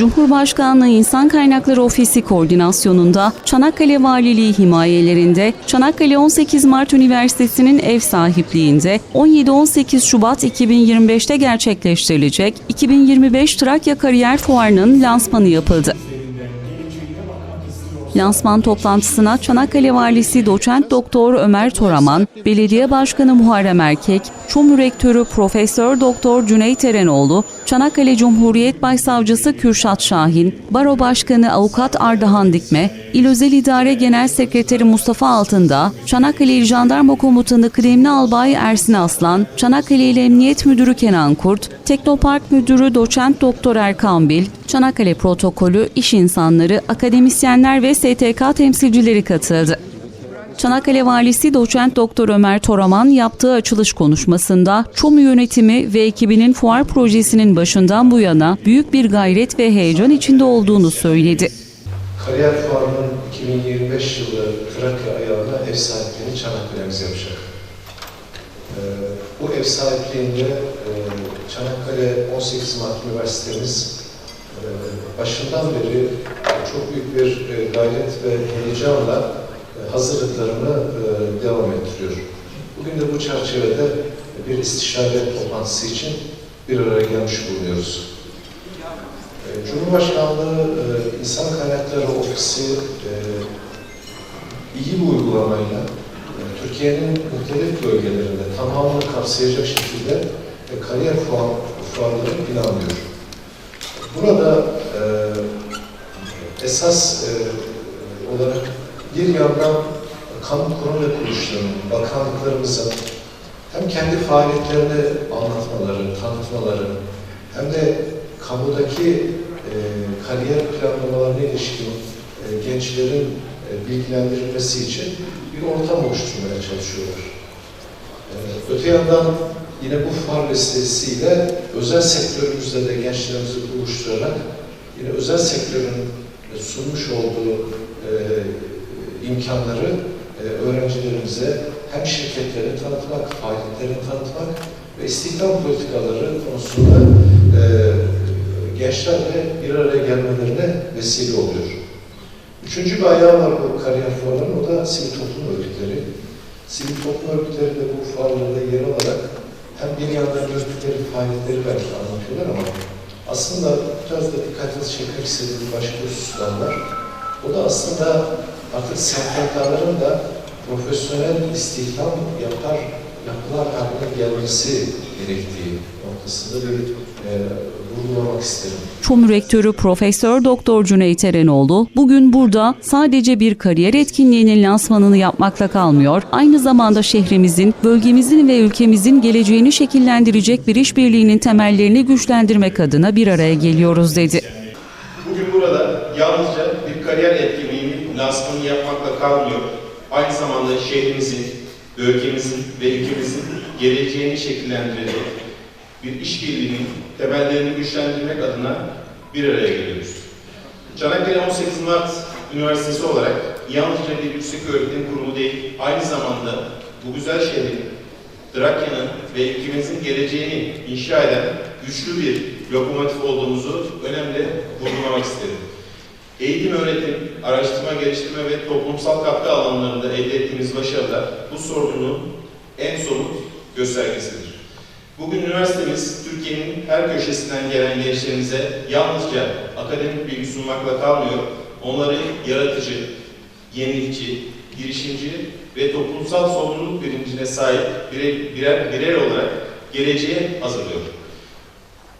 Cumhurbaşkanlığı İnsan Kaynakları Ofisi koordinasyonunda Çanakkale Valiliği himayelerinde Çanakkale 18 Mart Üniversitesi'nin ev sahipliğinde 17-18 Şubat 2025'te gerçekleştirilecek 2025 Trakya Kariyer Fuarı'nın lansmanı yapıldı. Lansman toplantısına Çanakkale Valisi Doçent Doktor Ömer Toraman, Belediye Başkanı Muharrem Erkek, Çum Rektörü Profesör Doktor Cüneyt Erenoğlu, Çanakkale Cumhuriyet Başsavcısı Kürşat Şahin, Baro Başkanı Avukat Ardahan Dikme, İl Özel İdare Genel Sekreteri Mustafa Altındağ, Çanakkale İl Jandarma Komutanı Kıdemli Albay Ersin Aslan, Çanakkale İl Emniyet Müdürü Kenan Kurt, Teknopark Müdürü Doçent Doktor Erkan Bil, Çanakkale Protokolü, iş insanları, akademisyenler ve STK temsilcileri katıldı. Çanakkale Valisi Doçent Doktor Ömer Toraman yaptığı açılış konuşmasında Çom yönetimi ve ekibinin fuar projesinin başından bu yana büyük bir gayret ve heyecan içinde olduğunu söyledi. Kariyer Fuarı'nın 2025 yılı Trakya ayağına ev sahipliğini Çanakkale'miz yapacak. Ee, bu ev sahipliğinde e, Çanakkale 18 Mart Üniversitemiz başından beri çok büyük bir e, gayret ve heyecanla e, hazırlıklarını e, devam ettiriyor. Bugün de bu çerçevede bir istişare toplantısı için bir araya gelmiş bulunuyoruz. E, Cumhurbaşkanlığı e, İnsan Kaynakları Ofisi e, iyi bir uygulamayla e, Türkiye'nin muhtelif bölgelerinde tamamını kapsayacak şekilde e, kariyer fuar, fuarları planlıyor. Burada e, esas e, olarak bir yandan kamu kurum ve kuruluşlarının, bakanlıklarımızın hem kendi faaliyetlerini anlatmaları, tanıtmaları hem de kamudaki e, kariyer planlamalarına ilişkin e, gençlerin e, bilgilendirilmesi için bir ortam oluşturmaya çalışıyorlar. E, öte yandan yine bu far vesilesiyle özel sektörümüzde de gençlerimizi buluşturarak yine özel sektörün e, sunmuş olduğu e, imkanları e, öğrencilerimize hem şirketleri tanıtmak, faaliyetlerini tanıtmak ve istihdam politikaları konusunda e, gençlerle bir araya gelmelerine vesile oluyor. Üçüncü bir ayağı var bu kariyer fuarının, o da sivil toplum örgütleri. Sivil toplum örgütleri de bu fuarlarda yer alarak hem bir yandan yürüttükleri faaliyetleri belki anlatıyorlar ama aslında biraz da dikkatinizi çekmek istediğim başka hususlar var. O da aslında artık STK'ların da profesyonel istihdam yapar, yapılar haline gelmesi gerektiği noktasında bir e, vurgulamak isterim. Çom Rektörü Profesör Doktor Cüneyt Erenoğlu bugün burada sadece bir kariyer etkinliğinin lansmanını yapmakla kalmıyor, aynı zamanda şehrimizin, bölgemizin ve ülkemizin geleceğini şekillendirecek bir işbirliğinin temellerini güçlendirmek adına bir araya geliyoruz dedi. Bugün burada yalnızca bir kariyer etkinliğinin lansmanını yapmakla kalmıyor. Aynı zamanda şehrimizin, bölgemizin ve ülkemizin geleceğini şekillendirecek bir işbirliğinin temellerini güçlendirmek adına bir araya geliyoruz. Çanakkale 18 Mart Üniversitesi olarak yalnızca bir yüksek öğretim kurumu değil, aynı zamanda bu güzel şehrin, Trakya'nın ve ülkemizin geleceğini inşa eden güçlü bir lokomotif olduğumuzu önemli vurgulamak isterim. Eğitim, öğretim, araştırma, geliştirme ve toplumsal katkı alanlarında elde ettiğimiz başarılar bu sorunun en somut göstergesidir. Bugün üniversitemiz Türkiye'nin her köşesinden gelen gençlerimize yalnızca akademik bilgi sunmakla kalmıyor, onları yaratıcı, yenilikçi, girişimci ve toplumsal sorumluluk bilincine sahip birer, birer, birer olarak geleceğe hazırlıyor.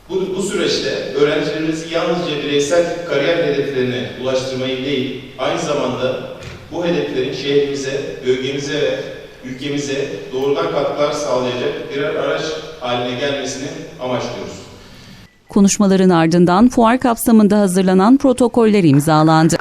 Bu, bu süreçte öğrencilerimizi yalnızca bireysel kariyer hedeflerine ulaştırmayı değil, aynı zamanda bu hedeflerin şehrimize, bölgemize ve ülkemize doğrudan katkılar sağlayacak birer araç haline gelmesini amaçlıyoruz. Konuşmaların ardından fuar kapsamında hazırlanan protokoller imzalandı.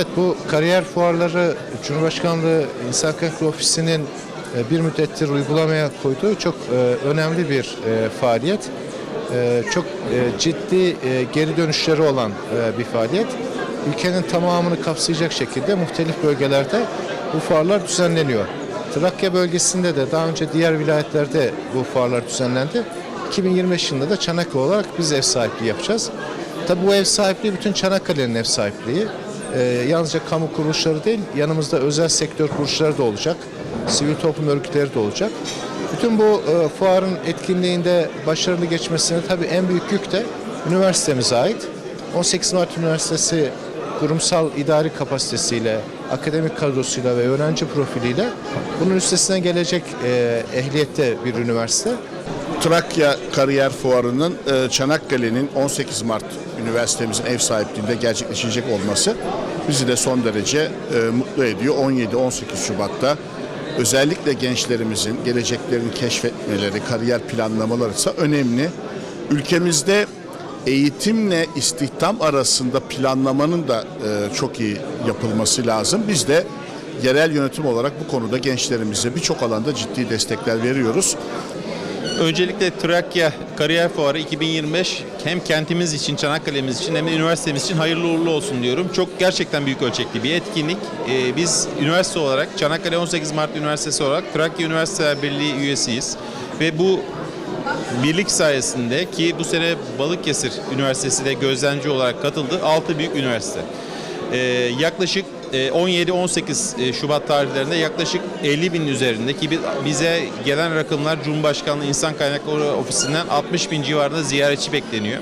Evet bu kariyer fuarları Cumhurbaşkanlığı İnsan Kaynakları Ofisi'nin e, bir müddettir uygulamaya koyduğu çok e, önemli bir e, faaliyet. Çok ciddi geri dönüşleri olan bir faaliyet. Ülkenin tamamını kapsayacak şekilde muhtelif bölgelerde bu fuarlar düzenleniyor. Trakya bölgesinde de daha önce diğer vilayetlerde bu fuarlar düzenlendi. 2025 yılında da Çanakkale olarak biz ev sahipliği yapacağız. Tabii bu ev sahipliği bütün Çanakkale'nin ev sahipliği. Ee, yalnızca kamu kuruluşları değil, yanımızda özel sektör kuruluşları da olacak. Sivil toplum örgütleri de olacak. Bütün bu e, fuarın etkinliğinde başarılı geçmesine tabii en büyük yük de üniversitemize ait. 18 Mart Üniversitesi kurumsal idari kapasitesiyle, akademik kadrosuyla ve öğrenci profiliyle bunun üstesinden gelecek e, ehliyette bir üniversite. Trakya Kariyer Fuarı'nın e, Çanakkale'nin 18 Mart üniversitemizin ev sahipliğinde gerçekleşecek olması bizi de son derece e, mutlu ediyor. 17-18 Şubat'ta özellikle gençlerimizin geleceklerini keşfetmeleri, kariyer planlamaları ise önemli. Ülkemizde eğitimle istihdam arasında planlamanın da e, çok iyi yapılması lazım. Biz de yerel yönetim olarak bu konuda gençlerimize birçok alanda ciddi destekler veriyoruz. Öncelikle Trakya Kariyer Fuarı 2025 hem kentimiz için, Çanakkale'miz için hem de üniversitemiz için hayırlı uğurlu olsun diyorum. Çok gerçekten büyük ölçekli bir etkinlik. Ee, biz üniversite olarak, Çanakkale 18 Mart Üniversitesi olarak Trakya Üniversiteler Birliği üyesiyiz. Ve bu birlik sayesinde ki bu sene Balıkesir Üniversitesi de gözlemci olarak katıldı. 6 büyük üniversite. Ee, yaklaşık 17-18 e, Şubat tarihlerinde yaklaşık 50 bin üzerinde ki bi- bize gelen rakamlar Cumhurbaşkanlığı İnsan Kaynakları Ofisi'nden 60 bin civarında ziyaretçi bekleniyor.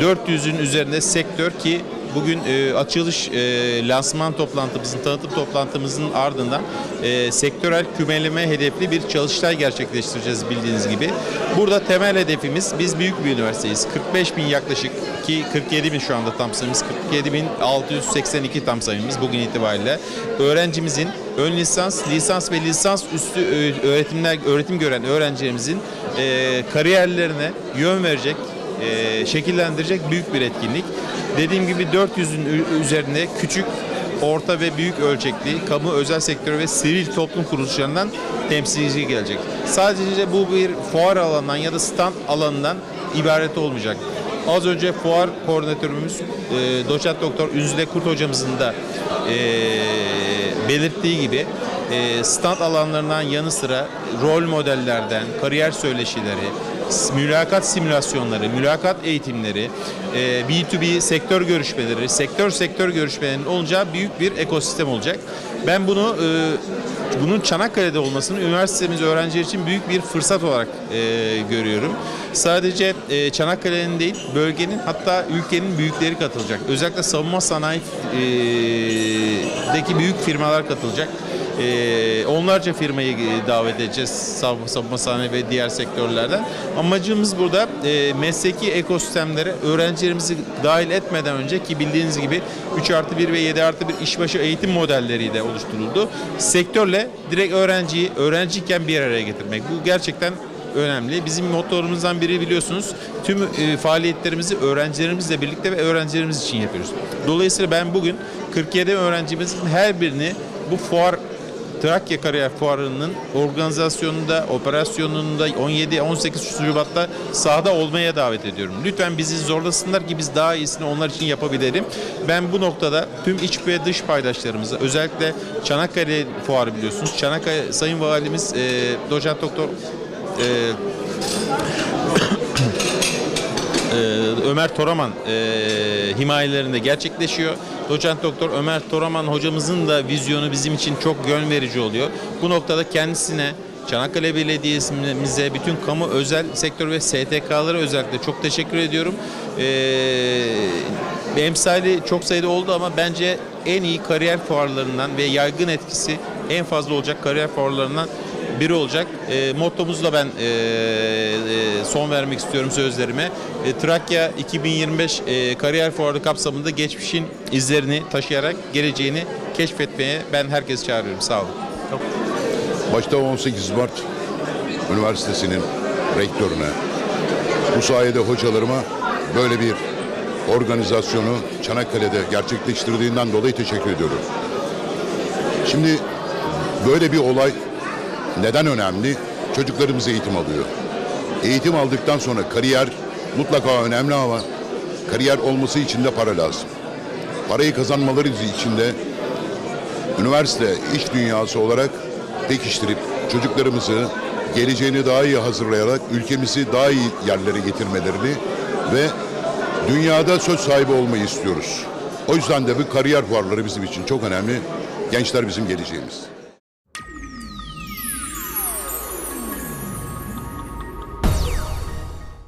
400'ün üzerinde sektör ki bugün e, açılış e, lansman toplantımızın, tanıtım toplantımızın ardından e, sektörel kümeleme hedefli bir çalıştay gerçekleştireceğiz bildiğiniz gibi. Burada temel hedefimiz biz büyük bir üniversiteyiz. 45 bin yaklaşık ki 47 bin şu anda tam sayımız 47 bin 682 tam sayımız bugün itibariyle. Öğrencimizin ön lisans, lisans ve lisans üstü e, öğretimler öğretim gören öğrencilerimizin e, kariyerlerine yön verecek e, şekillendirecek büyük bir etkinlik. Dediğim gibi 400'ün ü- üzerinde küçük, orta ve büyük ölçekli kamu, özel sektör ve sivil toplum kuruluşlarından temsilci gelecek. Sadece bu bir fuar alanından ya da stand alanından ibaret olmayacak. Az önce fuar koordinatörümüz e, doçent doktor Ünzüle Kurt hocamızın da e, belirttiği gibi e, stand alanlarından yanı sıra rol modellerden, kariyer söyleşileri, mülakat simülasyonları, mülakat eğitimleri, e, B2B sektör görüşmeleri, sektör sektör görüşmelerinin olacağı büyük bir ekosistem olacak. Ben bunu e, bunun Çanakkale'de olmasını üniversitemiz öğrenciler için büyük bir fırsat olarak e, görüyorum. Sadece e, Çanakkale'nin değil, bölgenin hatta ülkenin büyükleri katılacak. Özellikle savunma sanayi e, büyük firmalar katılacak. E, onlarca firmayı e, davet edeceğiz sav- savunma sanayi ve diğer sektörlerden. Amacımız burada e, mesleki ekosistemlere öğrencilerimizi dahil etmeden önce ki bildiğiniz gibi 3 artı 1 ve 7 artı 1 işbaşı eğitim modelleri de oluşturuldu. Sektörle direkt öğrenciyi öğrenciyken bir araya getirmek. Bu gerçekten önemli. Bizim mottorumuzdan biri biliyorsunuz tüm e, faaliyetlerimizi öğrencilerimizle birlikte ve öğrencilerimiz için yapıyoruz. Dolayısıyla ben bugün 47 öğrencimizin her birini bu fuar Trakya Kariyer Fuarı'nın organizasyonunda, operasyonunda 17-18 Şubat'ta sahada olmaya davet ediyorum. Lütfen bizi zorlasınlar ki biz daha iyisini onlar için yapabilelim. Ben bu noktada tüm iç ve dış paydaşlarımıza özellikle Çanakkale Fuarı biliyorsunuz. Çanakkale Sayın Valimiz e, Doçent Doktor e, Ömer Toraman e, himayelerinde gerçekleşiyor. Doçent Doktor Ömer Toraman hocamızın da vizyonu bizim için çok yön verici oluyor. Bu noktada kendisine Çanakkale Belediye'mize, bütün kamu özel sektör ve STK'lara özellikle çok teşekkür ediyorum. Ee, emsali çok sayıda oldu ama bence en iyi kariyer fuarlarından ve yaygın etkisi en fazla olacak kariyer fuarlarından biri olacak. E, mottomuzla ben e, e, son vermek istiyorum sözlerime. E, Trakya 2025 e, kariyer fuarı kapsamında geçmişin izlerini taşıyarak geleceğini keşfetmeye ben herkesi çağırıyorum. Sağ olun. Başta 18 Mart Üniversitesi'nin rektörüne, bu sayede hocalarıma böyle bir organizasyonu Çanakkale'de gerçekleştirdiğinden dolayı teşekkür ediyorum. Şimdi böyle bir olay neden önemli? Çocuklarımız eğitim alıyor. Eğitim aldıktan sonra kariyer mutlaka önemli ama kariyer olması için de para lazım. Parayı kazanmaları için de üniversite iş dünyası olarak pekiştirip çocuklarımızı geleceğini daha iyi hazırlayarak ülkemizi daha iyi yerlere getirmelerini ve dünyada söz sahibi olmayı istiyoruz. O yüzden de bu kariyer fuarları bizim için çok önemli. Gençler bizim geleceğimiz.